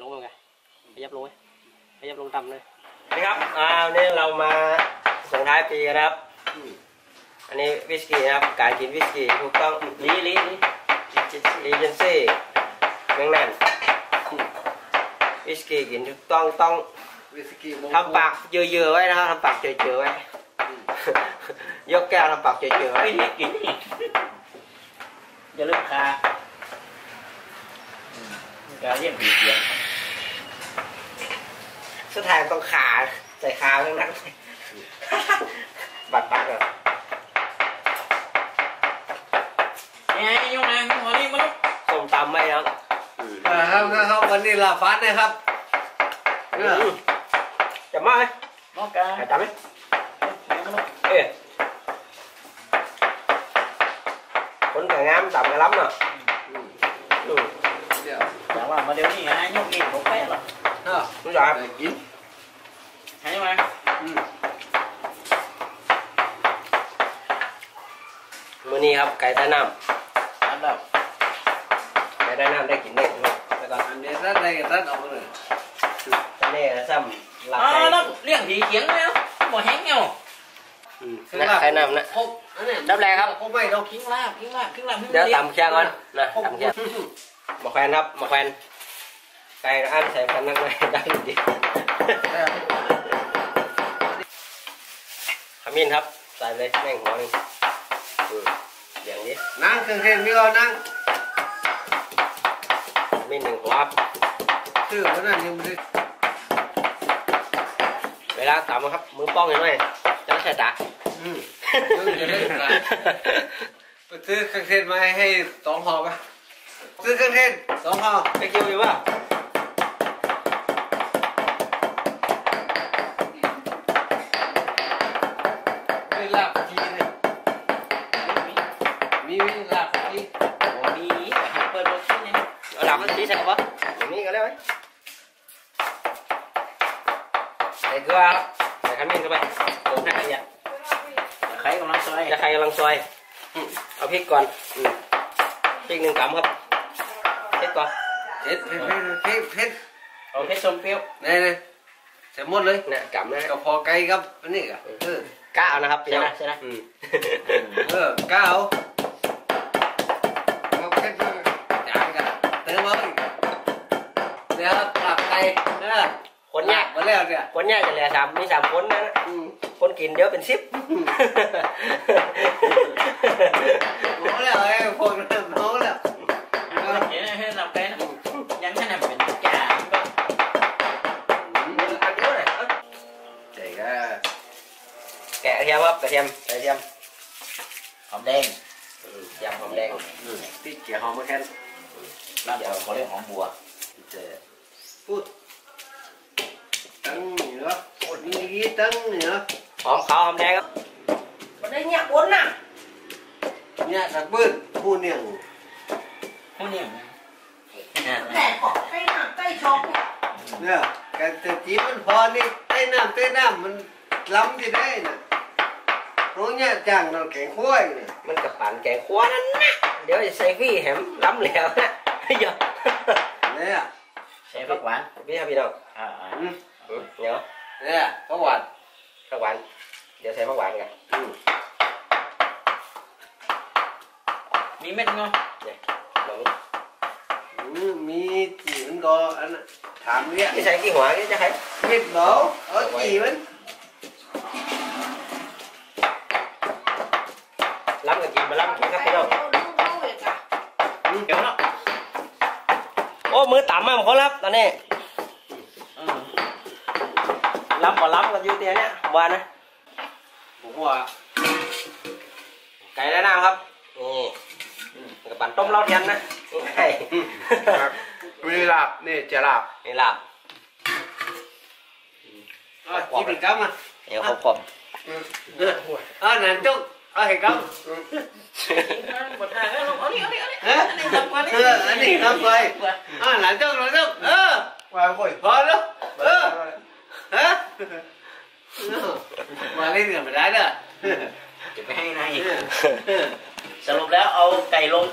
ลงยังไงขยับลงไหมขยับลงต่ำเลยนี่ครับอ่าวันนี้เรามาส่งท้ายปีกันนะครับ อันนี้วิสกี้นะครับ การกินวิสกี้ถูกต้องลีลีลีลีเจนซี่แมงนั่นวิสกี้กินถูกต้องต้องวิสกี้มงทำปากเยอะๆไว้นะครับทำปากเยอะๆไว้ยกแก้วทำปากเยอะๆไว้ไม่ได้กินอย่าลืมคาการเลี้ยงผีเสียง สุดท้ายต้องขาใส่ขาทั้งนั้นบัดปากเลยไงยงนางหัวนี่มันส้มตำไหมครับอ่าครับครับวันนี้ลาฟันนะครับจะมาไหมมอกาหายจำไหมเอ๊ะคนแต่งงามตำกระล้ำเนาะอืมเดี๋ยวแต่ว่ามาเดี๋ยวนี้ไงยกกินผมไปหรอ เนาะรู้จักครับได้กินใช่ไหมอืมมื้อนี้ครับไก่ใต้น้อันดับำไก่ใต้น้ำได้กินได้ครับแล้วก็อันนี้รัดได้รัดออกมาเลยอันนี้นะซ้ำลาบอ๋อไก่แล้วเลี้ยงผีเสียงแล้วบ่แห้งเงาอืมนะไก่น้ำนะพกอันนี้ดับแรงครับพกไม่เรากิ้งลาบกิ้งลาบกิ้งลาบเดี๋ยวตำแค่ก่อนนะพกตำแค่มาแควนครับมาแควน ไก่อันใส่พันนักเลยได้ดีขมิ้นครับใส่เลยแม่งหัวหนึงอืมอย่างนี้นั่งเครื่องเทศนี่ก็นั่งขมิ้นหนึ่งหัวครับชื่อมันนั่นยังไม่ได้เวลาตำครับมือป้องอย่างไรจะไม่ใช่ตาอืมจะได้ไปซื้อเครื่องเทศมาให้สองห่อปะซื้อเครื่องเทศสองห่อไปคิวอยู่ป่ะาบทีเลยมีมีลาบทีโอ้มีเปิดรถชิ้นนี้เอาดำมันสีใส่ป่ะอย่างนี้ก็ได้ไหมใส่เกลือใส่ขมิ้นเข้าไปโอ้ให้ละเอียดใครกำลังซอยจะใครกำลังซอยเอาพริกก่อนพริกหนึ่งกำครับพริกก่อนเผ็ดเผ็ดเผ็ดเผ็ดเอาพริกส้มเปรี้ยวนี่นี่เสร็จหมดเลยเนี่ยกำนะกับพอไก่ครับนนี้ก็ กล้าเอานะครับพี่น้องใช่ไหมอืมเออก้าวเอาเผ็ดจานกันเติมมาอีกเดี๋ยวปรับไก่เออคนเนี่ยมาแล้วเนี่ยคนเนี่ยจะเหลือสามมีสามคนนะนะอืมคนกินเดี๋ยวเป็นสิบมาแล้วไอ้พวกนั้นมาแล้ว เดี๋ยวให้เราไปนะยังให้นำเป็นจ่า อันเดียวเลยเอา เจ๋งอะ แกะกระเทียมครับกระเทียมกระเทียมหอมแดงอืมกระเทียมหอมแดงที่เกี่ยวหอมมาแค่แล้วเดี๋ยวเขาเรียกหอมบัวเจ๋พูดตั้งเหนือพูดนี้ตั้งเหนือหอมขาวหอมแดงครับได้ nhạc bốn nào เนี่ยสักปื้นพูดเนี่ยผู้เนี่ย để bỏ tay nào tay chó เนี่ยการเตะจีมันพอนี่เต้นน้ำเต้นน้ำมันล้ำที่ได้น่ะ รู้เนี่ยจังเราแข็งขั้วอยู่เนี่ยมันกับปั่นแกงขัวนั่นนะเดี๋ยวจะใส่วี่แหมล้ำแล้วนะเฮ้ยเดี๋ยวเนี่ยใส่ผักหวานพี่ครับพี่น้องอ่าอืมอืมเดี๋ยวเนี่ยก็หวานผักหวานเดี๋ยวใส่ผักหวานกันอืมมีเม็ดงอลองอืมมีจีมันก็อันน่ะถามเนี่ยนี่ใส่กี่หัวนี่จะใครเห็ดเบาเอาจีมัน ล้ำกับกินมาล้ำกินครับพี่น้อง เดี๋ยวเนาะ โอ้มือ ต่ำมากคนครับตอนนี้อืมล้ำกว่าล้ำกับยูเตียเนี่ยผมว่านะผมว่าไก่แล้วนะครับนี่กับปั่นต้มเล้าเทียนนะใช่มีลาบนี่จะลาบนี่ลาบเอาจีเป็นกำอะเดี๋ยวเขาขอบเออเอาหนังจุกเอาให้กำบททางแล้วเอานี่เอานี่เอานี่เออเอออันนี้ทำไปเอาหนังจุกหนังจุกเออวางค่อยพอแล้วเออฮะมาเล่นกันไม่ได้เด้อจะไปให้นายสรุปแล้วเอาไก่ลง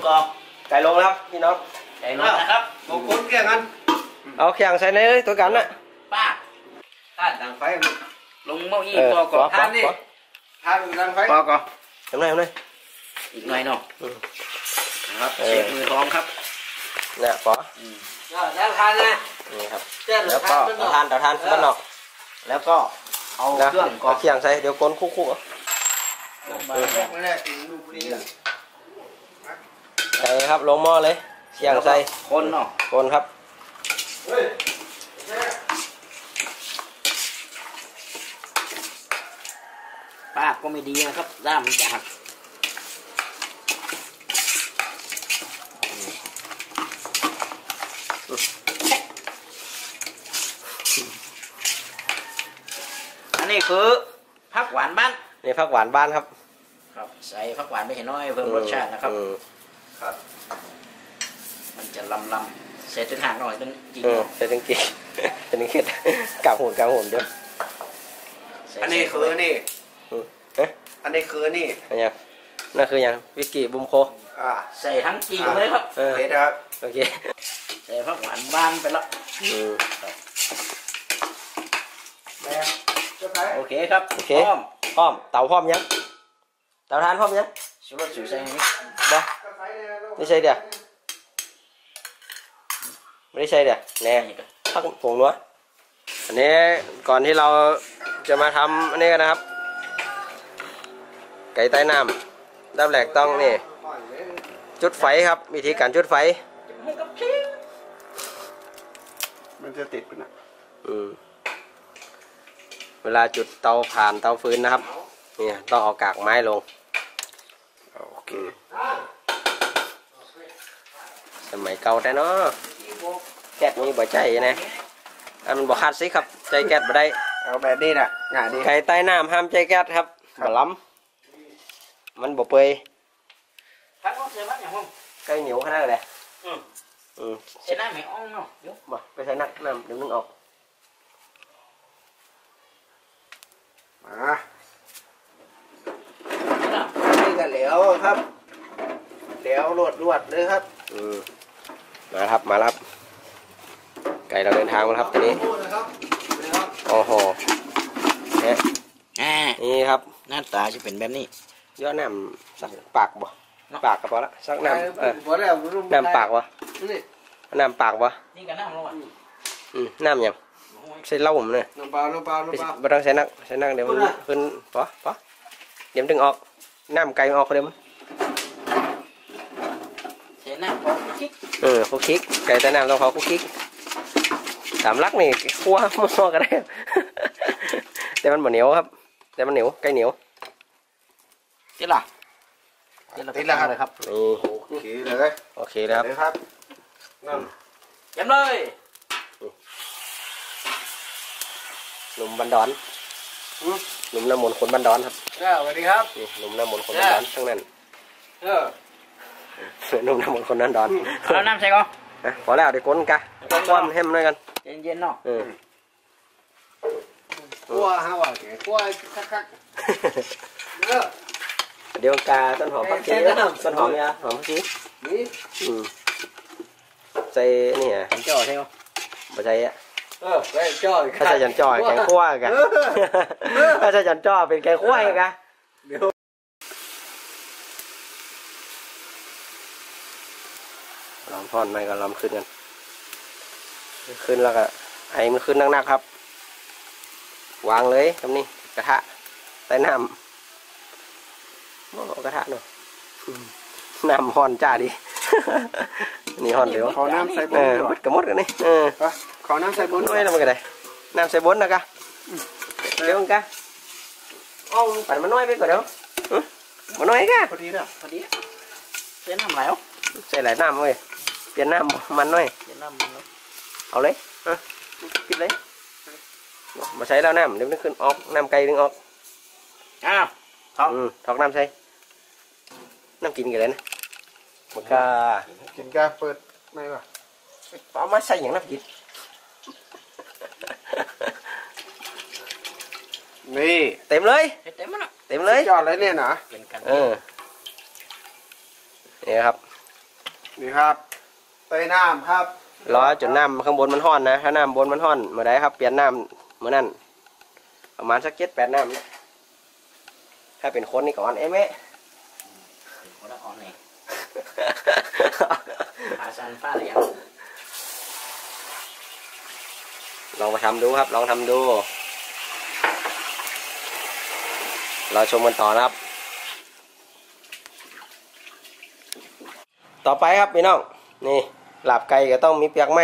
กรอบไก่ลงแล้วครับพี่น้องไก่ลงนะครับบางคนแก่กันอเอาเขียงใส่ในเลยตัวกันน่ะป้าท่านดังไฟมันลงเมาอี้เออพอก่อนขอ ท่านนี่ท่านดังไฟพอก่อนทำไงทำไงอีกหน่อยเนาะอืมนะครับเออเช็คมือท้องครับเนี่ยปออืมแล้วท่านนะนี่ครับเจ้าแล้วก็ท่านเตาทานเตาทานบ้านนอก แล้วก็เอานะเครื่องก่อเอานเขียงใส่เดี๋ยวก้นคุกๆเอาไม่ได้ถึงลูกนี้ใส่ครับลงหม้อเลยเขียงใส่คนเนาะคนครับ เฮ้ยป้าก็ไม่ดีนะครับด้ามมันจะหักอันนี้คือผักหวานบ้านนี่ผักหวานบ้านครับ ครับใส่ผักหวานไปเห็นน้อยเพิ่มรสชาตินะครับอืมมันจะลำลำๆเสร็จจนห่างหน่อยนึงจริงอืมใส่ถึงกี่ใส่ถึงเข็ดกลับหุ่นกลับหุ่นเดี๋ยวใส่อันนี้คือนี่อืมเอ๊ะอันนี้คือนี่อันยังนั่นคือยังวิสกี้บุมโคอ่าใส่ทั้งจริงเลยครับเออเห็นนะครับโอเคใส่ผักหวานบ้านไปแล้วอืมแม่เจ้าไฟโอเคครับโอเคพร้อมพร้อมเตาพร้อมยังเตาทานพร้อมยังสุรสสุใส่นี้บ่ไม่ใช่เดี๋ยวไม่ได้ใช่เดี๋ยวแน่นี่ก็พักผงนัวอันนี้ก่อนที่เราจะมาทำอันนี้กันนะครับไก่ใต้น้ำดับแหลกต้องนี่ จุดไฟครับ วิธีการจุดไฟ มันจะติดปะนะอืมเวลาจุดเตาผ่านเตาฟืนนะครับ เนี่ยต้องเอากากไม้ลง โอเค สมัยเก่าแต่เนาะแก๊สมีบ่ใจนะอันมันบ่ขาดสิครับ ใจแก๊สบ่ได้ เอาแบบนี้น่ะงานดีไก่ใต้น้ำห้ามใจแก๊สครับบ่ล้ำ มันบ่เปื่อยพักก็ใส่พักอย่างห้องไก่เหนียวขนาดไหนอืมอืมใส่น้ำไม่อ่องเนาะเดี๋ยวบ่ไปใส่นักน้ำเดี๋ยวนึงออกมานี่ก็เหลวครับเหลวรวดรวดๆเลยครับอืมมาครับมาแล้วครับ ไก่เราเดินทางมาแล้วครับตอนนี้พูดนะครับนะครับโอ้โหเนี่ยอ่านี่ครับหน้าตาจะเป็นแบบนี้ ย่อน้ำสักปากบ่ปากก็พอละสักน้ำเออพอแล้วรุ่มน้ำปากวะนี่น้ำปากวะนี่ก็น้ำแล้วอะอืมน้ำหยังใส่เหล้าผมเนี่ยน้ำเปล่าน้ำเปล่าไม่น้ำเปล่าไม่ต้องใส่นักใส่นักเดี๋ยวมันพูดนะขึ้นปะปะเดี๋ยวมันดึงออกน้ำไก่มันออกเดี๋ยวมันใส่น้ำของคิกเออคุกคิกไก่ใต้น้ำต้องเขาคุกคิกสามลักนี่คั่วมั่วก็ได้แต่มันบ่เหนียวครับ แต่มันเหนียวไก่เหนียว ที่ล่ะที่ล่ะเลยครับ นี่ โอเคเลยโอเคแล้วครับ เลยครับนั่นย้ำเลยหนุ่มบันดอนหนุ่มน้ำมนต์คนบันดอนครับเจ้าสวัสดีครับ นี่หนุ่มน้ำมนต์คนบันดอนทั้งนั้น เออหนุ่มน้ำมนต์คนนั้นดอนเอาน้ำใส่ก่อนนะพอแล้วเดี๋ยวก้นกะความให้มันด้วยกัน เย็นๆเนาะเออขั้วฮะว่าแกขั้วคักๆเออ เดี๋ยวกาต้นหอมผักชีใส่น้ำต้นหอมเนี่ยหอมผักชีนี่อืมใส่นี่ฮะผมจ่อใช่ไหมบ่ใช่อะเออไปจ่อยถ้าใส่จันจ่อแกงคั่วกะเออถ้าใส่จันจ่อเป็นแกงคั่วกะเดี๋ยวลองทอนไปก็ลองขึ้นกัน ขึ้นแล้วก็ไอ้มันขึ้นนักๆครับ วางเลยตรงนี้กระทะใต้น้ำโอ้ กระทะเนาะอืมน้ำห่อนจ้าดิ นี่ห่อนเดี๋ยวขอน้ำใส่บเอนอดีกหมว่าดกระมดกันนี่เออไปขอน้ำใส่บนน้อยแล้วมันก็ได้น้ำใส่บนนะกะเดี๋ยวมันกะเอ้าปั่นมันน้อยไปก่อนเดี๋ยวหึมันน้อยกะพอดีแล้วพอดีใส่น้ำแล้วใส่หลายน้ำเว้ยเปลี่ยนน้ำมันน้อยใส่น้ำมันแล้วเอาเลยอะปิดเลยมาใช้แล้วน้ำเดี๋ยวมันขึ้นออกน้ำไก่ดึงออกอ้าวท้องอืมถอก น้ำใส่น้ำกินกันเลยนะมันก็กินกาเปิดไม่ป่ะเอามาใส่อย่างน้ำกิน นี่ เต็มเลย เต็มมันอะเต็มเลยยอดเลยเนี่ยนะเป็นกันเออนี่ครับ นี่ครับเตยน้ำครับรอจนน้ำข้างบนมันห้อนนะ ถ้าน้ำบนมันห้อนเมื่อใดครับ เปลี่ยนน้ำเมื่อนั้นประมาณสักเจ็ดแปดน้ำนะถ้าเป็นคนนี่ก่อนเอ้แม่ คนละอ่อนเลย ขาสันฟ้าเหลี่ยมลองมาทำดูครับ ลองทำดู เราชมกันต่อนะครับ ต่อไปครับพี่น้อง นี่หลาบไก่ก็ต้องมีเปียกไหม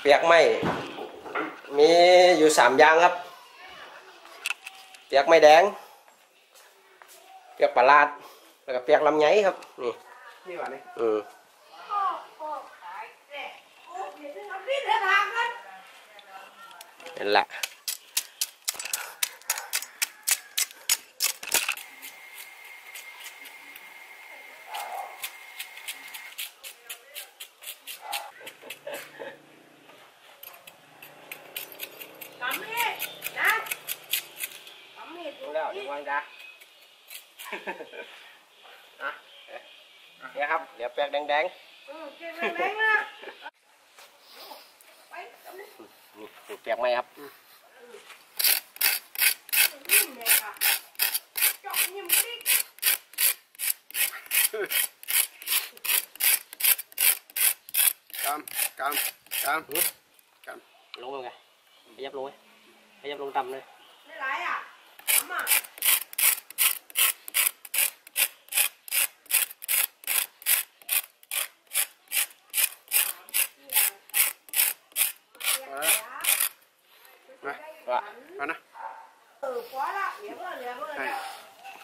เปียกไหมมีอยู่สามอย่างครับ เปียกไม้แดง ปียกปลาลาด แล้วก็เปียกลำไยครับ นี่นี่หว่านี่อืมนั่นแหละ แล้วเดี๋ยววางจ้า อะเนี่ยครับเดี๋ยวแปลกแดงๆนี่เปียกไหมครับกำกำกำ ลงไปไงขยับลงไว้ขยับลงต่ำเลยมาว่ามานะ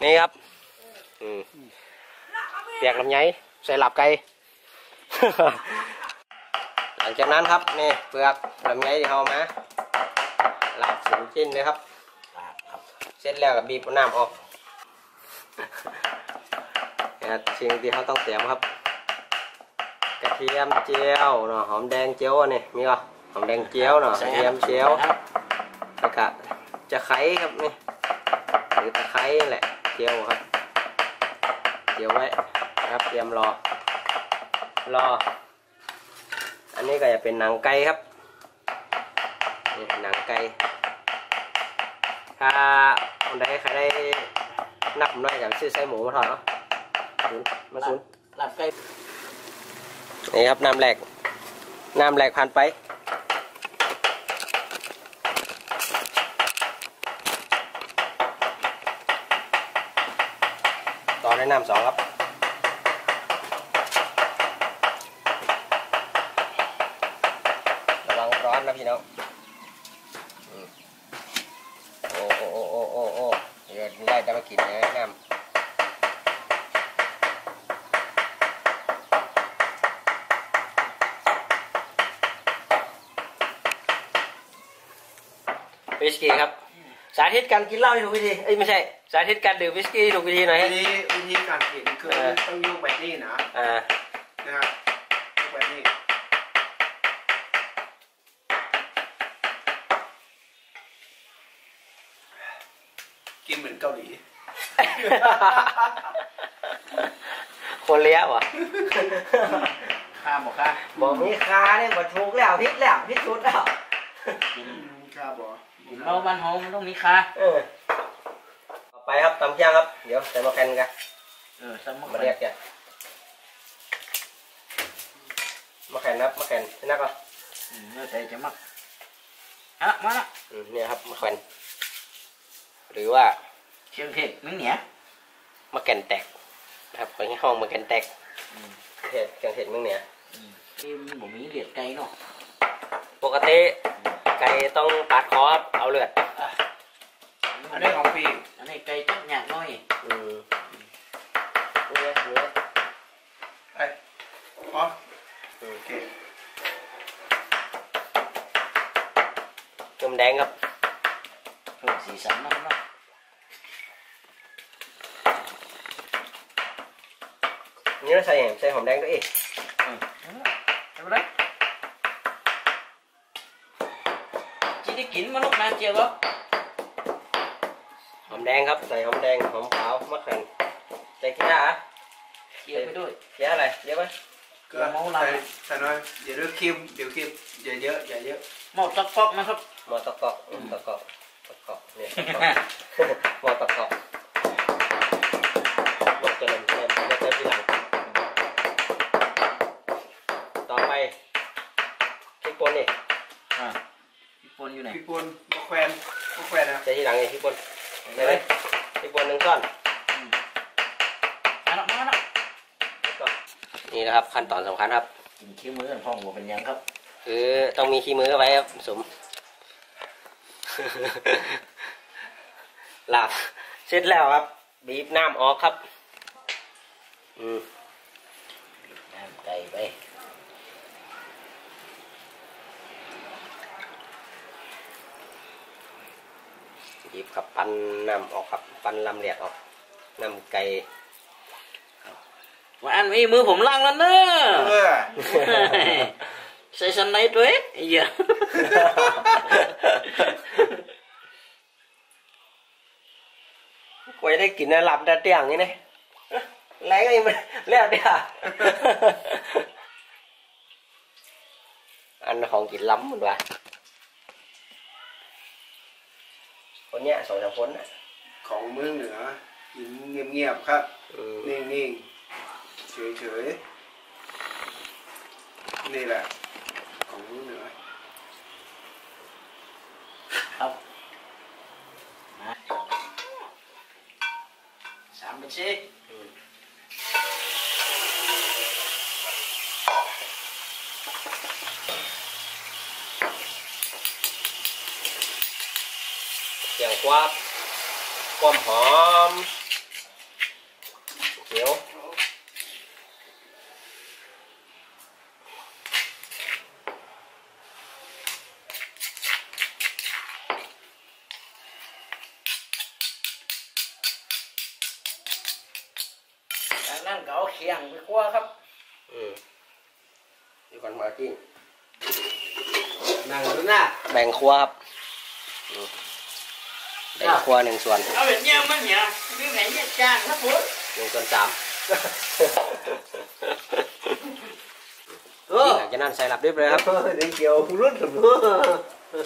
นี่ครับอืมเปียกลำไยใส่หลับไก่ หลังจากนั้นครับนี่เปลือกลำไยที่เอามาหลับสินชิ้นเลยครับครับ เสร็จแล้วก็บีบน้ำออกเนี่ยสิ่งที่เขาต้องเตรียมครับ กระเทียมเจียวเนาะหอมแดงเจียวอันนี่มีป่ะหอมแดงเจียวเนาะกระเทียมเจียว ครับแล้วก็จะไคร้ครับนี่หรือตะไคร้นั่นแหละเจียวครับเจียวไว้นะครับเตรียมรอ รอ อันนี้ก็จะเป็นหนังไก่ครับนี่หนังไก่ถ้าคนใดใครได้นักผมน้อยอยากซื้อไส้หมูมาทอดเนาะศูนย์มาศูนย์หลับใกล้นี่ครับน้ำแหลกน้ำแหลกผ่านไป ต่อด้วย น้ำสองครับ ระวังร้อนนะพี่น้องโอ้โอ้โอ้โอ้โอ้โอ้เดี๋ยวไล่จะมากินนะน้ำวิสกี้ครับ สาธิตการกินเหล้าให้ถูกวิธีเอ้ยไม่ใช่ สาธิตการดื่มวิสกี้ให้ถูกวิธีหน่อยวิฮะธีวิธีการกินคือต้องยกแบบนี้นะอ่านะครับยกแบบนี้กินเหมือนเกาหลี คนเลี้ยวอะข้ามบอกข้ามบอกมีคาเนี่ยบอกถูกแล้วพิษแล้วพิษชุดแล้ว กินครับบอกินเราบ้านเฮามันต้องมีคาเออต่อไป ครับตำเคียงครับ เดี๋ยวใส่มะแคนกันเออสมมติมาเรียกกันมะแคนนะครับมะแคนนี่นักก็อืมเนื้อใจจะมักอะมาละอืมเนี่ยครับมะแคนหรือว่าเชียงเทศมึงเหนียมะแกนแตกนะครับไปห้องมะแกนแตกอืมเห็ดแกงเห็ดมึงเนี่ยที่มันบ่มีเหลียดไก่เนาะปกติไก่ต้องปาดคอครับเอาเลือด อันนี้ของปีอันนี้ไก่จับหยาดน้อยอืมเนี่ยเนี่ยไอ้อ๋ออืมโอเคนมแดงครับเพิ่มสีสันมันเนาะนี่เราใส่แหมใส่หอมแดงด้วยอีกเออเอาไปเลยจีได้กินมาลูกนะเจียวบ่ห อมแดงครับ ใส่หอมแดงหอมขาวมะแขวนใส่ขี้หน้าเจียวไปด้วยเยอะอะไรเยอะไหมเก็ใส่ใส่น้อยเดี๋ยวเดี๋ยวเค็มเดี๋ยวเค็มอย่าเยอะอย่าเยอะหมดตอกปอกนะครับหมอตะเกาะอืมตะเกาะตะเกาะเนี่ยตะเกาะหมอตะเกาะหมดจะลงเต็มจะเต็มที่หลังต่อไปพริกป่นนี่อ่าพี่ปนอยู่ไหนพี่ปนมะแขวนมะแขวนนะใส่ที่หลังนี่พริกป่น ได้ไหมพริกป่นหนึ่งช้อนมาแล้วมาแล้วนี่นะครับขั้นตอนสำคัญครับกินคิ้วมือกันพ่องหัวเป็นยังครับคือต้องมีขี้มือไว้ครับสมหลับเสร็จแล้วครับ บีบน้ำออกครับ อืมน้ำไก่ไป บีบครับปันน้ำออกครับปันลำเลียดออกน้ำไก่ว่าอันนี้มือผมล้างแล้วเนอะเออใส่สันในตัวเองไอ้เหี้ยกวยได้กินนะหลับแต่เตียงนี่นะแรงไอ้มันเลี้ยเดียอันของกินล้ำมันว่ะ คนเนี้ยสองสามคนน่ะ ของเมืองเหนือกินเงียบๆครับอืมนิ่งๆ เฉยๆ นี่แหละ ของเมืองเหนือ ครับมาสามเป็นสี่ เสียง ควาบความหอมเขียวจากนั้นก็เอาเขียงไปคั่วครับอืมอยู่ก่อนมาจิ้งนั่งดูหน้าแบ่งครัวครับ อืมแบ่งครัวหนึ่งส่วนเอาแบบเนี้ยมันเนี่ยมีไหนเนี่ยจ้างครับผมหนึ่งส่วนสามเออหลังจากนั้นใส่หลับเรียบร้อยครับเดี๋ยวเกี่ยวรุ่นสมมติ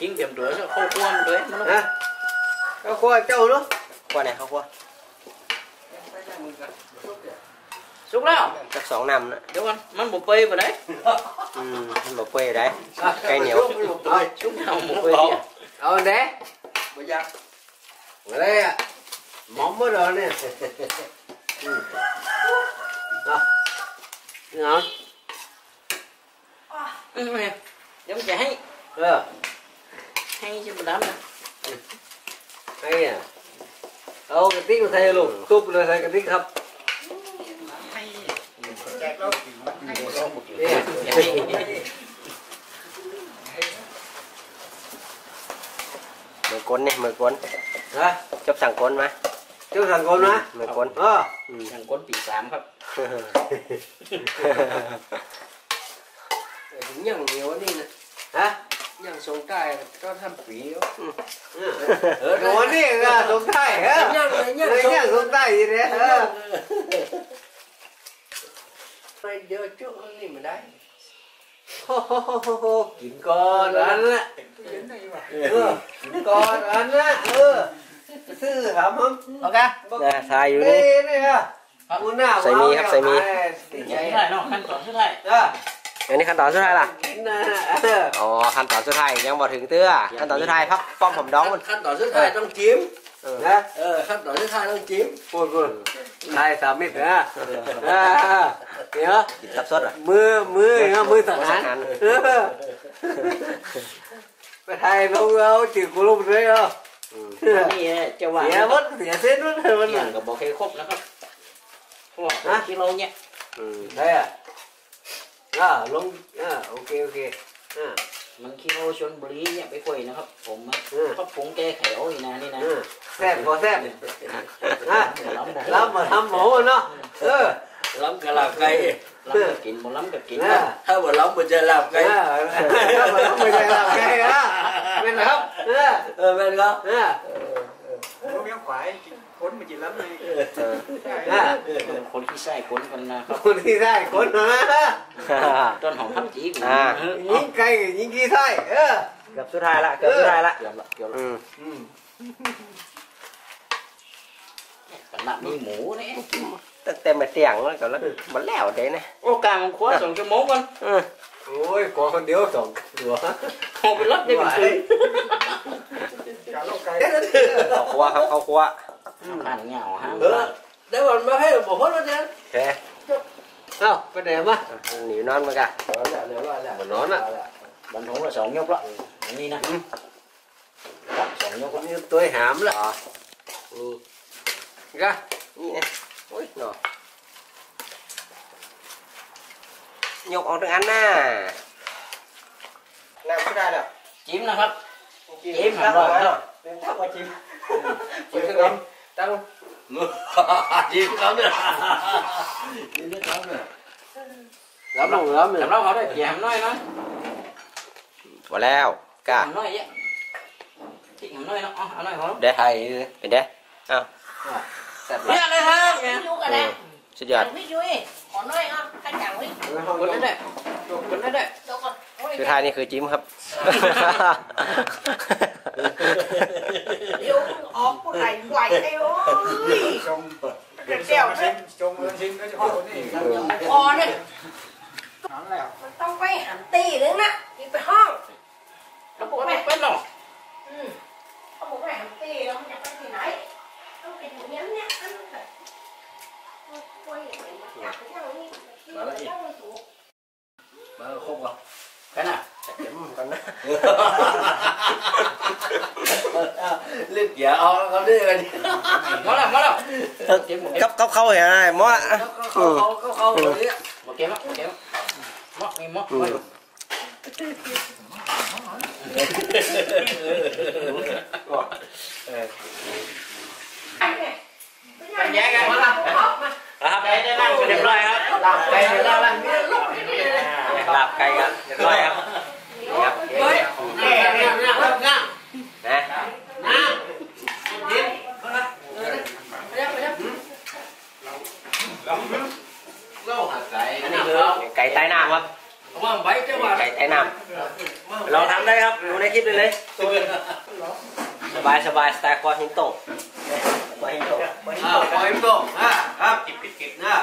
กินเตรียมตัวซะเข้าคั่วมันด้วยมันฮะก็ควายเจ้าเนาะครัวไหนข้าวครัวสุกแล้วสักสองน้ำนะเดี๋ยวก่อนมันบุเปย์ไปไหนอืมบอกเปื่อยได้ไก่เหนียวเอาชุบเอาบุเปย์เนี่ยเอาเด้บ่อยาก อะไรอะหมอมมาแล้วเนี่ยอืมเอาเอาอืมเดี๋ยวมันจะให้ เออให้ชิมดำนะไอ้เนี่ยเอากระติกมาใส่ลูกตุ๊บเลยใส่กระติกครับเนี่ยอย่าให้มือกลเนี่ยมือกลฮะจบสั่งกลไหมเจ้าสั่งก่อนนะมือกลเอออย่างก้นปีสามครับถึงยังเหนียวนี่นะฮะยังทรงใต้ก็ทำปีเนาะเออโอ้นี่ก็ทรงใต้ฮะยังยังยังทรงใต้อยู่เนี่ยเออไปเดี๋ยวจุนี่มันได้โอ้โหกินก่อนอันละเออกินก่อนอันละเออ ซื้อหามั้งโอเคนะทายอยู่นี่นี่นี่ฮะอุณาใส่มีครับใส่มีสุดท้ายเนาะขั้นตอนสุดท้ายเอออันนี้ขั้นตอนสุดท้ายล่ะกินนะเอออ๋อขั้นตอนสุดท้ายยังบ่ถึงเตื้อขั้นตอนสุดท้ายพักป้อมผมดองมันขั้นตอนสุดท้ายต้องจิ้มเออนะเออขั้นตอนสุดท้ายต้องจิ้มพูดพูดทายสามมิตรนะอ่าเดี๋ยวกินตับสดอะมือมือเนาะมือสังหารมือสังหารเออไปทายลงเอาจืดกุลุมเลยเหรอ อืมนี่จะว่าเสียวัดเสียเส้นวัดเลยมันอย่างกับบอกให้ครบนะครับพวกกิโลเนี่ยอืมได้อะอ่าลงอ่าโอเคโอเคอ่ามันกิโลชนบุรีเนี่ยไปคุยนะครับ ผมเออก็ผงแก้ไขเอาอีกนะนี่นะเออแซ่บพอแซ่บอะล้ำบอกรับมาทำหมูเนาะเออล้ำกะลาบไก่ ล้ำก็กินบ่ล้ำก็กินอ่าถ้าว่าล้ำมันจะลาบไก่ไก่ไม่ใช่ลาบไก่อะเป็นครับเออเออแม่นครับเออลูกยังขวายคนมาจิรับเลยเอออะคนที่ใส่คนกันนะครับคนที่ได้คนมาต้นหอมพับจีบอ่ายิงไก่ยิงกี่ไส้เออเกือบสุดท้ายละเกือบสุดท้ายละเกือบละเกือบละอืมอืมขนาดมีหมูนี่ ตั้งแต่มาเตียงแล้วก็แล้วมันแล้วเด้นะโอ้กลางของครัวสองชั่วโมงกันอืมโอ้ยกอคนเดียวสองตัวคงไปรับได้เป็นคืนเขาครัวครับเขาครัวผ่านเหงาห้ามเออได้วันมาให้บอกว่าเราเนี่ยโอเคเอ้าไปไหนมาหนีนอนมากันนอนแล้วเดี๋ยวรอแล้วนอนอะบรรทุกละสองยกละอันนี้นะสองยกละนี่ตัวหามละอ๋อนี่ก็นี่ไง โอ้ยหนอยกออกทั้งอันน่ะน้ำไม่ได้แล้วจิ้มนะครับจิ้มครับเดินทักมาจิ้มจิ้มขึ้นกันตั้งยิ้มเขาเนี่ยยิ้ม เขาเนี่ยรับลงรับเลยสำหรับเขาได้แกมน้อยนะพอแล้วกะแกมน้อยเยอะที่แกมน้อยนะอ๋อเอาน้อยพอเด้ไทยเป็นเด้อ้าวเนี่ยเลยฮะพี่ยุกันนะสุดยอดพี่ยุ้ยขอหน่อยอะขันจังวิคนนั้นได้คนนั้นได้เดี๋ยวก่อนโอ้ยสุดท้ายนี่คือจิ้มครับเดี๋ยวออกผู้ไหลไหวไอ้โอ้ยชมเดี๋ยวเดี๋ยวชิมชมเงินชิมก็จะพอนี่พอเนี่ยถามแล้วมันต้องไปหันตีนึงนะอีกไปห้องแล้วบอกว่าเป็นหรออืมเขาบอกว่าหันตีแล้วมันจะ ไปที่ไหนต้องไปอยู่เนี้ยเนี่ยอันนั้นแบบโอ้ยอยากไปนั่งนี่ที่นั่งไม่ถูกมาครบอะ กันอะกันนะเล่นเกียร์เอาเขาได้กันมาแล้วมาแล้วจิ้มหมดกับกับเขาเห็นไหมมอเขาเขาเขาเขาเขาเนี่ยหมดเกมแล้วหมดเกมมอย่กันมาละมาครับได้นั่งเรียบร้อยแล้วล่ะลาบไก่ครับเรียบร้อยครับครับเฮ้ยแก่เนี่ยนี่ยครับเนี่ยนะนะยิ้มเล่าหาไก่อันนี้คือไก่ใต้น้ำครับว่าใบจะว่าไก่ใต้น้ำลองทำได้ครับดูในคลิปได้เลยสบายสบายสไตล์คอหินโต กคอหินโตกอ้า